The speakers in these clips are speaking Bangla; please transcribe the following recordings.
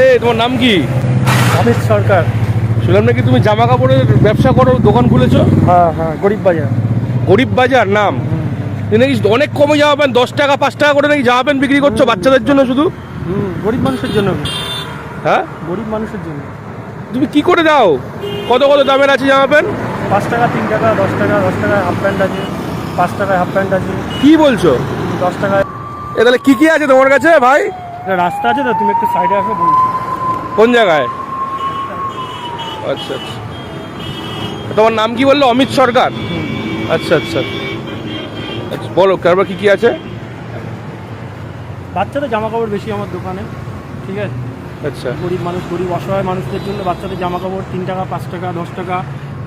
এই তোমার নাম কি? অমিত সরকার। শুনলাম নাকি তুমি জামা কাপড়ের ব্যবসা করো দোকান খুলেছো? হ্যাঁ হ্যাঁ গরিব বাজার। গরিব বাজার নাম? নাকি অনেক কমে জামা প্যান্ট দশ টাকা পাঁচ টাকা করে নাকি জামা প্যান্ট বিক্রি করছ বাচ্চাদের জন্য শুধু? হুম গরিব মানুষের জন্য। হ্যাঁ? গরিব মানুষের জন্য। তুমি কি করে দাও? কত কত দামের আছে জামা প্যান্ট পাঁচ টাকা তিন টাকা দশ টাকা দশ টাকায় হাফ প্যান্ট আছে পাঁচ টাকায় হাফ প্যান্ট আছে। কি বলছো? দশ টাকায় এ তাহলে কি কি আছে তোমার কাছে ভাই? রাস্তা আছে তো তুমি একটু সাইডে আসো বলছো। কোন জায়গায়? আচ্ছা আচ্ছা। তোমার নাম কি বলল? অমিত সরকার? আচ্ছা আচ্ছা। আচ্ছা বলো তারপর কি কি আছে? বাচ্চাদের জামা কাপড় বেশি আমার দোকানে ঠিক আছে? আচ্ছা। গরিব মানুষ গরিব অসহায় মানুষদের জন্য বাচ্চাদের জামা কাপড় তিন টাকা পাঁচ টাকা দশ টাকা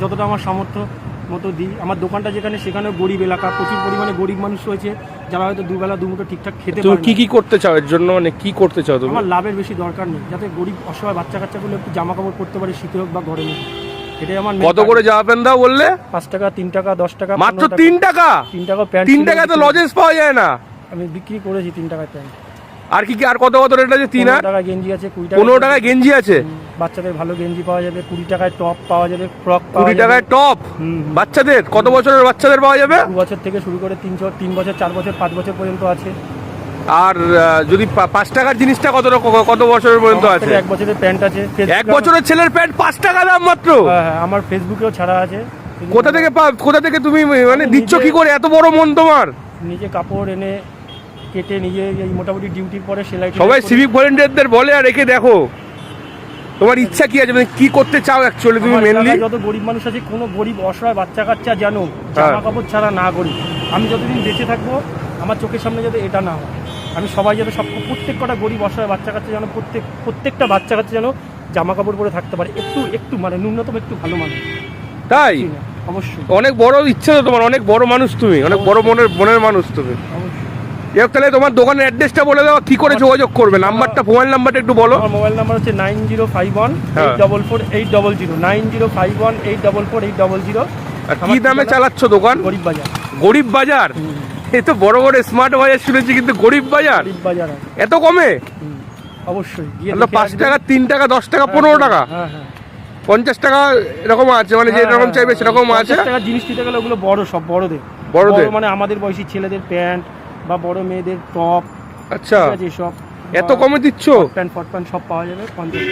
যতটা আমার সামর্থ্য। মতো দিই। আমার দোকানটা যেখানে সেখানেও গরিব এলাকা। প্রচুর পরিমাণে গরিব মানুষ রয়েছে যারা হয়তো দুবেলা দুমুটো ঠিকঠাক খেতে তুমি পারে কি না। কি করতে চাও? এর জন্য মানে কি করতে চাও তুমি? আমার লাভের বেশি দরকার নেই। যাতে গরিব অসহায় বাচ্চা কাচ্চাগুলো একটু জামা কাপড় পরতে পারে শীতে হোক বা গরমে হোক। এটাই আমার main কত target। করে জামা প্যান্ট দাও বললে? পাঁচ টাকা তিন টাকা দশ টাকা মাত্র 15 তিন টাকা? তিন টাকা প্যান্ট তিন ছিল, টাকা তো বিক্রি- লজেন্স পাওয়া যায় না। আমি বিক্রি করেছি তিন টাকায় প্যান্ট। আর কি কি আর কত কত রেট আছে? তিন পনেরো আর টাকা গেঞ্জি আছে কুড়ি টাকা পনেরো টাকায় গেঞ্জি আছে? বাচ্চাদের ভালো গেঞ্জি পাওয়া যাবে কুড়ি টাকায় টপ পাওয়া যাবে ফ্রক কুড়ি টাকায় টপ। বাচ্চাদের? কত বছরের বাচ্চাদের পাওয়া যাবে? দু বছর থেকে শুরু করে তিন তিন বছর চার বছর পাঁচ বছর পর্যন্ত আছে। আর যদি পাঁচ টাকার জিনিসটা কত কত বছরের পর্যন্ত আছে? এক বছরের প্যান্ট আছে। এক বছরের ছেলের প্যান্ট পাঁচ টাকা দাম মাত্র? আমার- হ্যাঁ, হ্যাঁ, আমার ফেসবুকেও ছাড়া আছে। কোথা থেকে কোথা থেকে তুমি মানে দিচ্ছ কি করে? এত বড় মন তোমার? নিজে কাপড় এনে কেটে নিজে এই মোটামুটি ডিউটির পরে সেলাই সবাই সিভিক ভলেন্টিয়ারদের বলে আর রেখে দেখো। তোমার ইচ্ছা কি আছে? মানে কি করতে চাও অ্যাকচুয়ালি তুমি মেনলি যত গরিব মানুষ আছে কোনো গরিব অসহায় বাচ্চা কাচ্চা যেন হ্যাঁ। জামা কাপড় ছাড়া না করি আমি যতদিন বেঁচে থাকব আমার চোখের সামনে যাতে এটা না হয়। আমি সবাই যাতে সব প্রত্যেক কটা গরিব অসহায় বাচ্চা কাচ্চা যেন প্রত্যেক প্রত্যেকটা বাচ্চা কাচ্চা যেন জামা কাপড় পরে থাকতে পারে। একটু একটু মানে ন্যূনতম একটু ভালো মানে তাই? অবশ্যই। অনেক বড় ইচ্ছা তো তোমার অনেক বড় মানুষ তুমি অনেক বড় মনের মনের মানুষ তুমি। এবার তাহলে তোমার দোকানের অ্যাড্রেসটা বলে দাও কি করে যোগাযোগ করবে? নাম্বারটা মোবাইল নাম্বারটা একটু বলো। আমার মোবাইল নাম্বার হচ্ছে নাইন জিরো ফাইভ ওয়ান হ্যাঁ। Eight double four eight double zero nine zero five one eight double four eight double zero কি দামে চালাচ্ছ দোকান? গরিব বাজার। গরিব বাজার? এই তো বড় বড় স্মার্ট বাজার শুনেছি কিন্তু গরিব বাজার? গরিব বাজার এত কমে? অবশ্যই। পাঁচ টাকা তিন টাকা দশ টাকা পনেরো টাকা? হ্যাঁ হ্যাঁ। পঞ্চাশ টাকা এরকম আছে মানে যে হ্যাঁ, রকম হ্যাঁ, চাইবে সেরকম আছে। জিনিস নিতে গেলে ওগুলো বড় সব বড়দের। বড়দের? মানে আমাদের বয়সী ছেলেদের প্যান্ট বা বড় মেয়েদের টপ আচ্ছা। আছে সব এত কমে দিচ্ছ? প্যান্ট ফট প্যান্ট সব পাওয়া যাবে পঞ্চাশ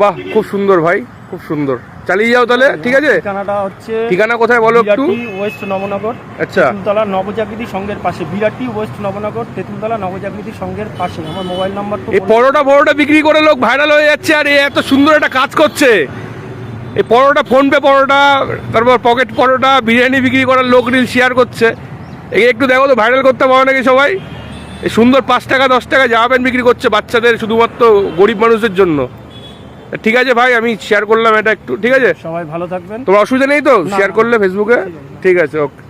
বাহ খুব সুন্দর ভাই খুব সুন্দর। চালিয়ে যাও তাহলে ঠিক আছে? ঠিকানাটা হচ্ছে ঠিকানা কোথায় বলো একটু? ওয়েস্ট নবনগর আচ্ছা। তেঁতুলতলা নবজাগৃতি সংঘের পাশে। বিরাটি ওয়েস্ট নবনগর তেঁতুলতলা নবজাগৃতি সংঘের পাশে। আমার মোবাইল নাম্বার তো এই পরোটা পরোটা বিক্রি করে লোক ভাইরাল হয়ে যাচ্ছে আর এ এত সুন্দর একটা কাজ করছে। এই পরোটা ফোনপে পরোটা তারপর পকেট পরোটা বিরিয়ানি বিক্রি করার লোক রিল শেয়ার করছে। এই একটু দেখো তো ভাইরাল করতে পারো নাকি সবাই? এই সুন্দর পাঁচ টাকা দশ টাকা জামা প্যান্ট বিক্রি করছে বাচ্চাদের শুধুমাত্র গরিব মানুষের জন্য। ঠিক আছে ভাই আমি শেয়ার করলাম এটা একটু ঠিক আছে? সবাই ভালো থাকবেন। তোমার অসুবিধা নেই তো? শেয়ার করলে ফেসবুকে ঠিক আছে। ওকে